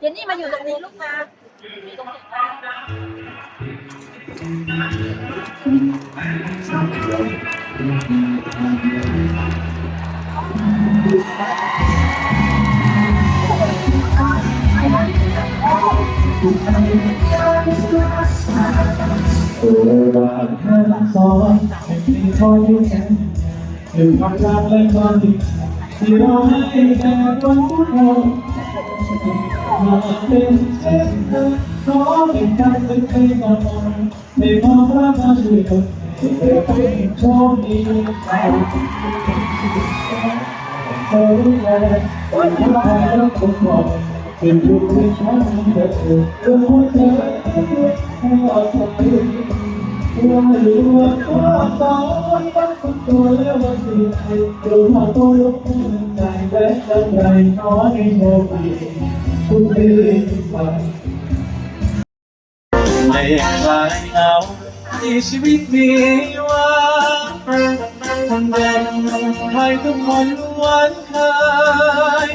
เจนนี่มาอยู่ตรงนี้ลูกมาอยู่ตรงนี้ตัวบานแค่สอนไม่มีคอยอยู่แค่คือความรักและความดีที่เราให้แก่กันทุกคนมา เป็นเช่นนั้นขอเป็นการเป็นไปต่อในความรักมาช่วยกันให้เธอเป็นโชคดีเราเธอรู้แลวันที่ใครรักคนบอกเป็นทุกที่ฉันจะเธอเพื่อหัวใจให้เอาใจว่าอยู่ว่าความสองวันตั้งคนตัวแล้ววันที่ใครดูมาตัวยกมือใจและจังไรขอให้โชคดี คุณดีไปไม่คลายเหงาที่ชีวิตมีว่าแบ่งให้ทุกคนหวันเคย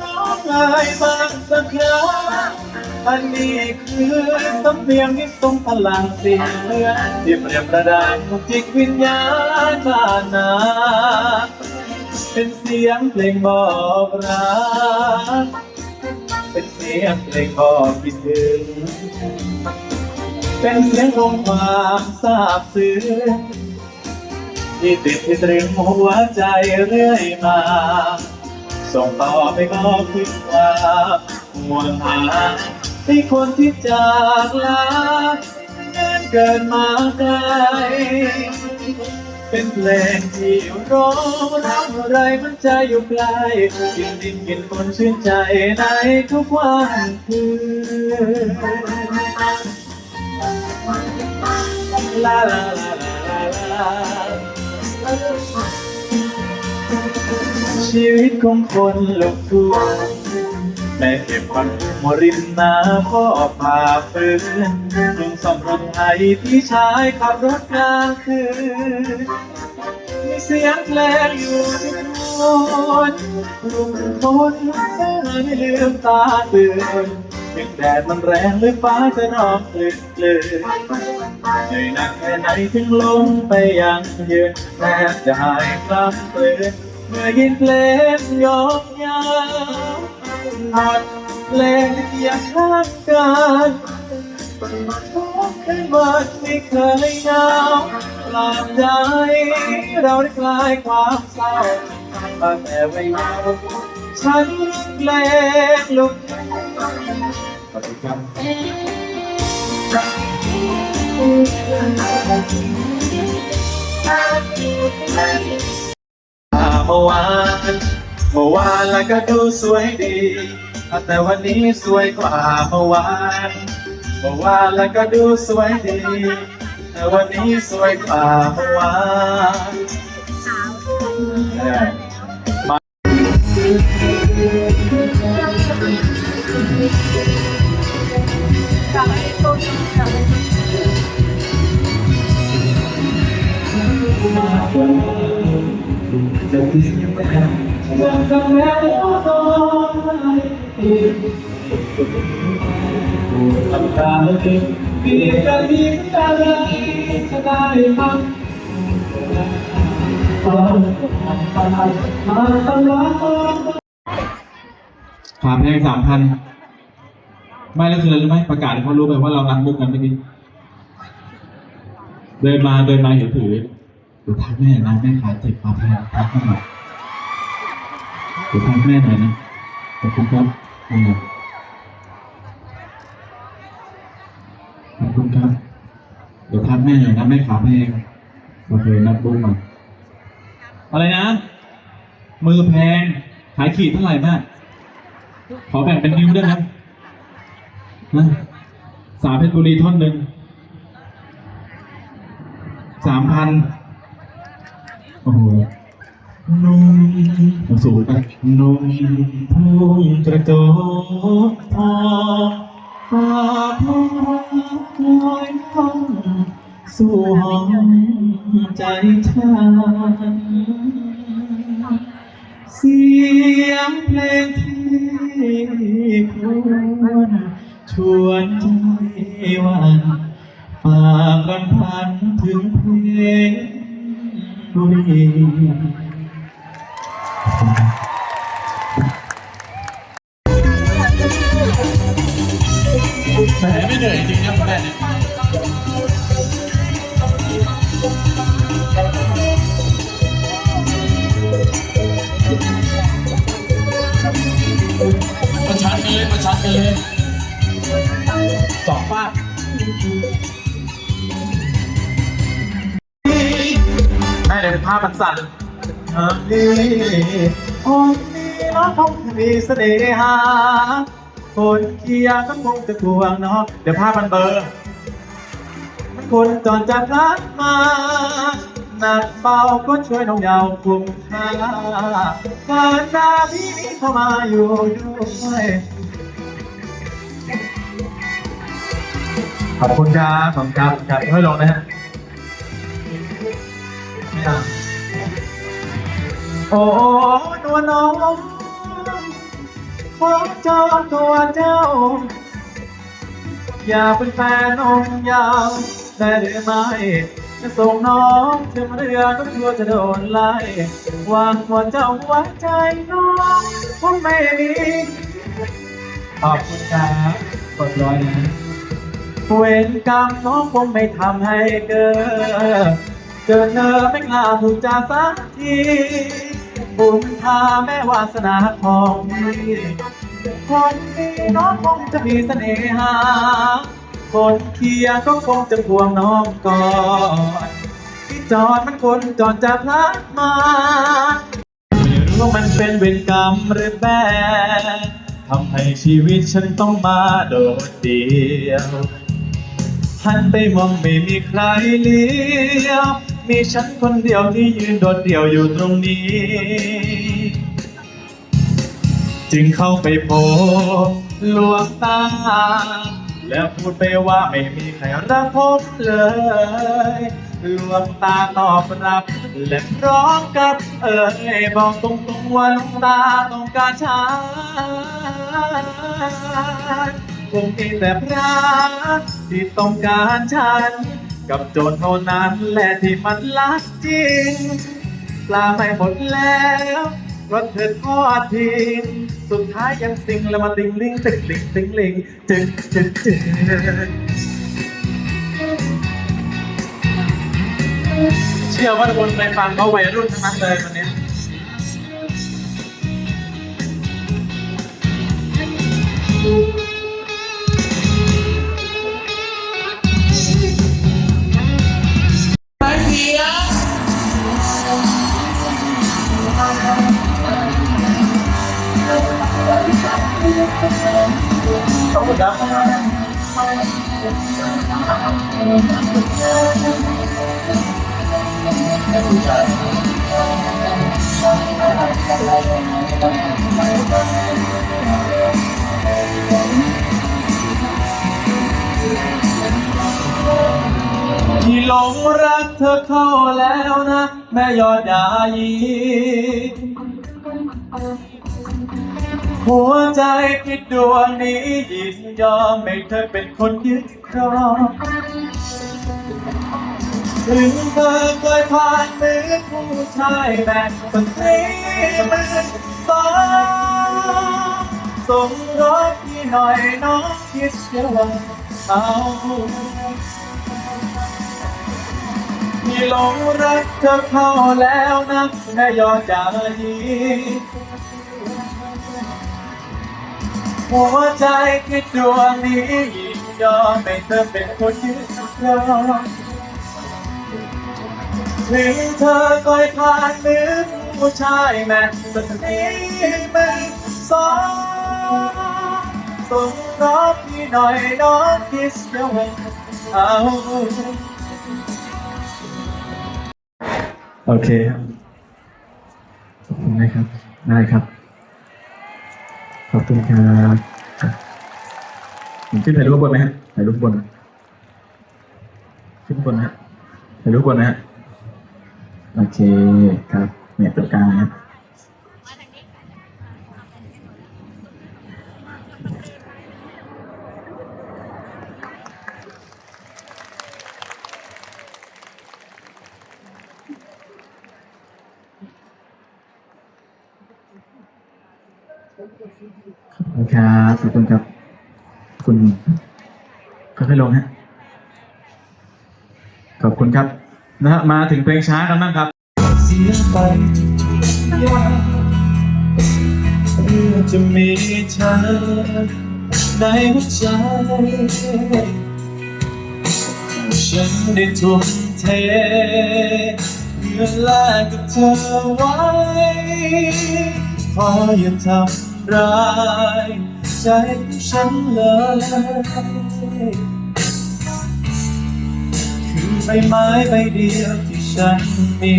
ร้องไห้บ้างสักครั้งอันนี้คือสำเนียงที่ทรงพลังเสียงเลือดที่เปรียบประดังจิตวิญญาณบ้านนาเป็นเสียงเพลงบอกรัก เป็นเสียงเพลงบอคิดถึง เป็นเสียงของความซาบซึ้งที่ติดที่ตรึงหัวใจเรื่อยมา ส่งต่อไปก็คือความห่วงหาที่คนที่จากลาเดินเกินมาไกล เป็นเพลงที่ร้องรักอะไรมันใจอยู่ไกลกินดินกินคนชื่นใจในทุกวันคืนลาลาลาลาลาชีวิตของคนลูกทุ่ง แม่เก็บวันมริมนาพ่อผ่าฟืนลุงซ่อมรถไถพี่ชายขับรถกลางคืนมีเสียงเพลงอยู่ทุกคนลุงคนเสื้อไม่ลืมตาตื่นถึงแดดมันแรงหรือฟ้าจะร้องกลืนกลืนเหนื่อยหนักแค่ไหนถึงลงไปยังยืนแทบจะหายคลำกลืนเมื่อยินเพลงยกยาว หัดเพลงที่อยากข้างกันทุกคืนวันไม่เคยเหงาปลอบใจ เราได้คลายความเศร้าตั้งแต่วัยเยาว์ฉันเพลงลูกทุ่งสวัสดีครับเมื่อวาน เมื่อวานแล้วก็ดูสวยดี แต่วันนี้สวยกว่าเมื่อวาน เมื่อวานแล้วก็ดูสวยดี แต่วันนี้สวยกว่าเมื่อวานจะทิ้งยัง ไงจำแล้วก็ต้องทำตาแล้วเก็บปีกันดีกันอะไรจะได้ทำถามแพงสามพันไม่แล้วคืออะไรรู้ไหมประกาศให้เขารู้ไปว่าเรานัดมุกกันเมื่อกี้เดินมาเดินมาเห็นถือเดี๋ยวทักแม่นะแม่ขาเจ็บขาแพงทักม่หน่อย เดี๋ยวทักแม่หน่อยนะขอบคุณครับอืมขอบคุณครับ เดี๋ยวทักแม่หน่อยนะแม่ขาแพงโอเคนัดบุ้งมาอะไรนะ มือแพง ขายขีดเท่าไหร่แม่ขอแบ่งเป็นนิ้วได้ไหมนะสามเพชรบุรีท่อนหนึ่งสามพัน โอ้โห นุ่ม สูงไปนุ่มพุ่งกระโจกทองฟ้าพุ่งลอยท้องสู่ห้องใจฉันเสียงเพลงที่ครวญนใจวันฝากรำพันถึงเพลงบุรี แหมไม่เหนื่อยจริงนะคุณแม่เนี่ยประชันกันเลยประชันกันเลยสองฟาดแม่เดี๋ยวภาพมันสั่น เออนี่คนนี้น้องคงมีเสน่หา คนเคียร์ก็คงจะทวงเนาะเดี๋ยวภาพมันเบลอร์มันคนจอนจากรักมาหนักเบาก็ช่วยน้องยาวคุ้มค่าการหน้าพี่นี้เข้ามาอยู่ด้วยขอบคุณครับขอบคุณครับครับให้ลงนะฮะไม่เอา โอ้นวน้องขอจองตัวเจ้า อยากเป็นแฟนองค์ยาวได้หรือไม่จะส่งน้องถึงเรือก็กลัวจะโดนไล่วางหัวเจ้าไว้ใจน้องคงไม่มีขอบคุณครับกดร้อยนะเวรกรรมน้องคงไม่ทำให้เกิดเจอเธอไม่กล้าถูกจาสักที บุญพาแม่วาสนาของพี่คนนี้น้องคงจะมีเสน่หา คนเคียก็คงจะห่วงน้องก่อนที่จอดมันคนจอดจากพลัดมาไม่รู้มันเป็นเวรกรรมหรือแบทำให้ชีวิตฉันต้องมาโดดเดี่ยวหันไปมองไม่มีใครเลี้ยว มีฉันคนเดียวที่ยืนโดดเดี่ยวอยู่ตรงนี้ จึงเข้าไปพบลวงตา แล้วพูดไปว่าไม่มีใครรักผมเลย ลวงตาตอบรับ และพร้อมกับเอ่ยบอกตรงๆว่าลวงตาต้องการฉันคงมีแต่พระที่ต้องการฉัน กับโจรเท่านั้นแหละที่มันรักจริง ปลาไม่หมดแล้วก็เธอทอดทิ้งสุดท้ายยังสิงแล้วมาติงลิงติงลิงติงลิงจึงจึงจึงเชื่อว่าทุกคนไปฟังเขาวัยรุ่นทั้งนั้นเลยวันนี้ข ลงรักเธอเข้าแล้วนะ แม่ยอดยายีหัวใจคิดดวงนี้ยินยอมให้เธอเป็นคนยึดครองถึงเธอเคยผ่านมือผู้ชายแบบคนนี้มือสองสงรถที่หน่อยน้องคิดเชื่อว่าเอา หลงรักเธอเข้าแล้วนะแม่ยอดจายีหัวใจคิดดวงนี้ยินยอมให้เธอเป็นคนยึดครองถึงเธอคอยผ่านมือผู้ชายแม้แต่นี้มือสองส่งรักพี่หน่อยน้องคิดเยวเอา โอเคครับขอบคุณนะครับ ได้ครับ ขอบคุณครับผมขึ้นถ่ายรูปบนไหมฮะถ่ายรูปบน ขึ้นบนฮะถ่ายรูปบนนะฮะ โอเคครับ เนี่ยตัวกลางนะครับ ขอบคุณครับขอบคุณครับ คุณค่อยๆลงฮะขอบคุณครับ นะฮะมาถึงเพลงช้ากันบ้างครับ เสียไปทุกอย่างเพื่อจะมีเธอในหัวใจฉันได้ทุ่มเทเพื่อแลกกับเธอไว้ขออย่าทำ ร้ายใจของฉันเลยคือใบไม้ใบเดียวที่ฉันมี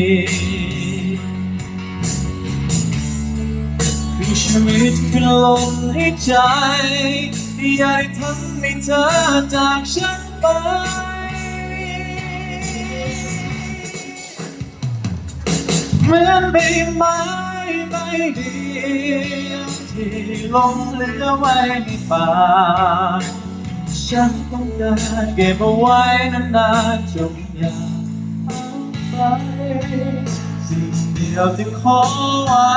คือชีวิตคือลมหายใจ อยากทำให้เธอจากฉันไปเหมือนใบไม้ ใบเดียวที่ลงเหลือไว้ในป่า ฉันต้องการเก็บเอาไว้นานๆจงอย่าเอาไปสิ่งเดียวที่ขอไว้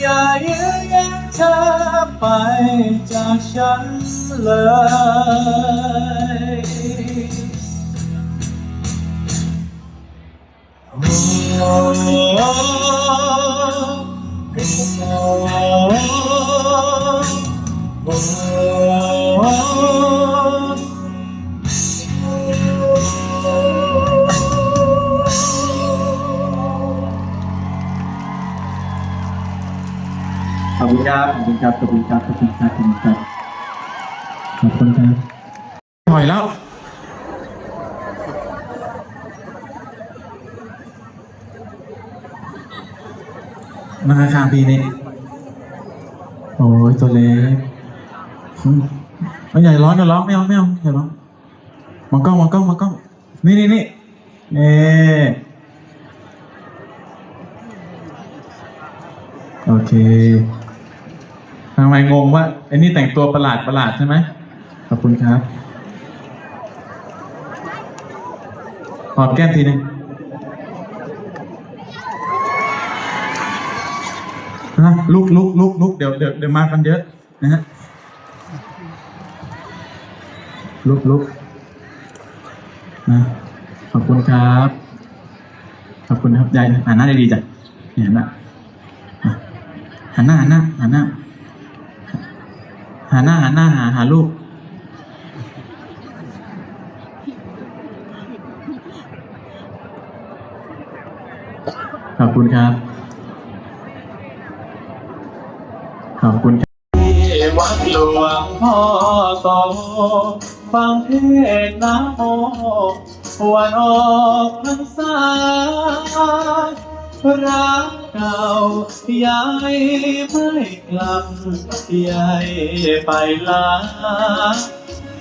อย่ายื้อแย่งเธอไปจากฉันเลยโอ้ ขอบคุณครับขอบคุณครับขอบคุณครับขอบคุณครับขอบคุณครับขอบคุณครับปล่อยแล้วมาข้างพี่นี่โอ้ยตัวเล็ก มไม่ใหญ่ร้อนก็ร้องไม่เอาไม่เอาอย่าร้องมองกล้องมองกล้องมองกล้องนี่นี่นี่เอโอเคทำไมงงว่าไอ้นี่แต่งตัวประหลาดประหลาดใช่ไหมขอบคุณครับหอมแก้มทีนึงฮะลุกลุกลุกลุกเดี๋ยวเดี๋ยวเดี๋ยวมากันเยอะนะฮะ ลุกลุกนะขอบคุณครับ ขอบคุณครับยายหันหน้าไดีๆจ้ะนี่หันหน้าอะหันหน้าหันหน้าหันหน้าหันหน้าหันหน้าหาหาลูกขอบคุณครับ ขอบคุณ หลวงพ่อโตฟังเทศน์นะโมวันออกพรรษารักเก่ายายไม่กลับยายไปลา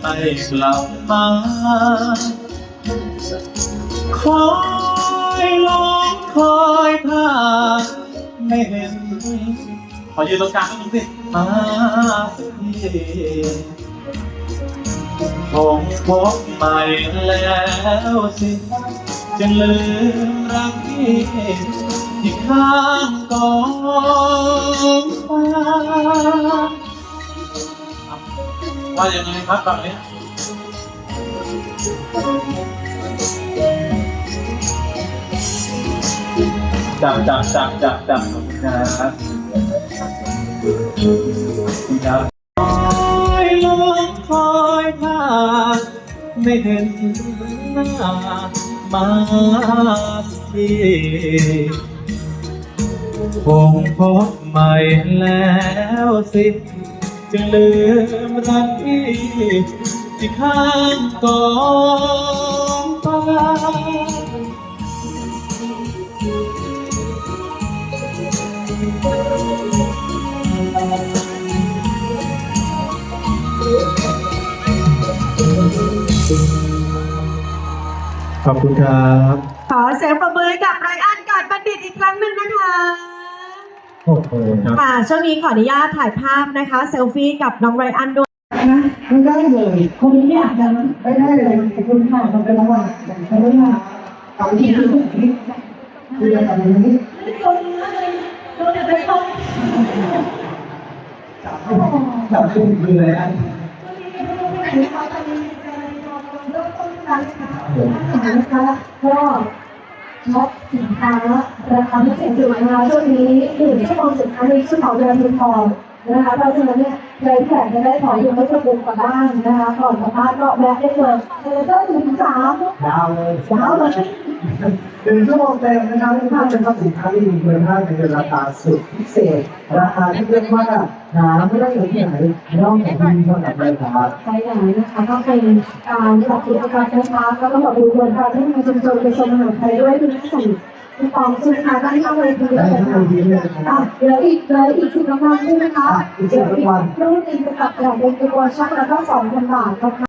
ไม่กลับมาคอยลองคอยท่าไม่เห็น ขอยืนตรงกลางนิดนึงสิมาสักทีคงพบใหม่แล้วสิจะลืมรักที่ที่ข้างกองฟ้าว่าอย่างไรครับฝั่งนี้จับจับจับจับจับขอบคุณครับ คุณคอยลงคอยท่าไม่เห็นหน้ามาสักทีคงพบใหม่แล้วสิจะลืมรักที่ที่ข้างกองฟ้า ขอบคุณครับ ขอเสียงประมือให้กับไรอันกาดบัณฑิตอีกครั้งหนึ่งนะคะโอ้โหครับ ค่ะช่วงนี้ขออนุญาตถ่ายภาพนะคะ เซลฟี่กับน้องไรอันด้วย นะไม่ได้เลยคนนี้เนี่ยอาจจะไม่ได้เลยขอบคุณค่ะมันเป็นรางวัลขอบคุณค่ะเอาที่คือคือแบบนี้จับขึ้นมือเลยนะนะคะก็ช็อปสินค้าราคาพิเศษสุดนะคะช่วงนี้หนึ่งชั่วโมงสุดท้ายในช่วงของเดือนมีทองนะคะเพราะฉะนั้นเนี่ย ใครที่อยากจะได้ของอยู่ไม่ต้องบุกกลับบ้านนะคะก่อนกลับบ้านก็แวะได้เลยเซเลเตอร์ถึงสามยาวเลยยาวเลยหนึ่งชั่วโมงเต็มนะครับท่านเป็นสินค้าที่มีคุณภาพในราคาสุดพิเศษ ราคาที่เรียกว่าหาไม่ได้อยู่ที่ไหนนอกจากที่เท่านั้นเลยครับใช่แล้วนะคะก็เป็นการจัดกิจกรรมนะคะก็ต้องขอบคุณการที่มาชุมชนไปชมอาหารไทยด้วยคุณผู้ชม คุณปองใช่ไหมคะด้านข้างเวทีเลได้ยทั้งค่ะทีมเลยนะคอะรับเหลืออีกเหลืออีกสิบรางวัลใช่ไหมคะเหลืออีกรุ่นอีกกับแหล่งเป็นตัวช็อปแล้วก็สองพันบาทนะคะ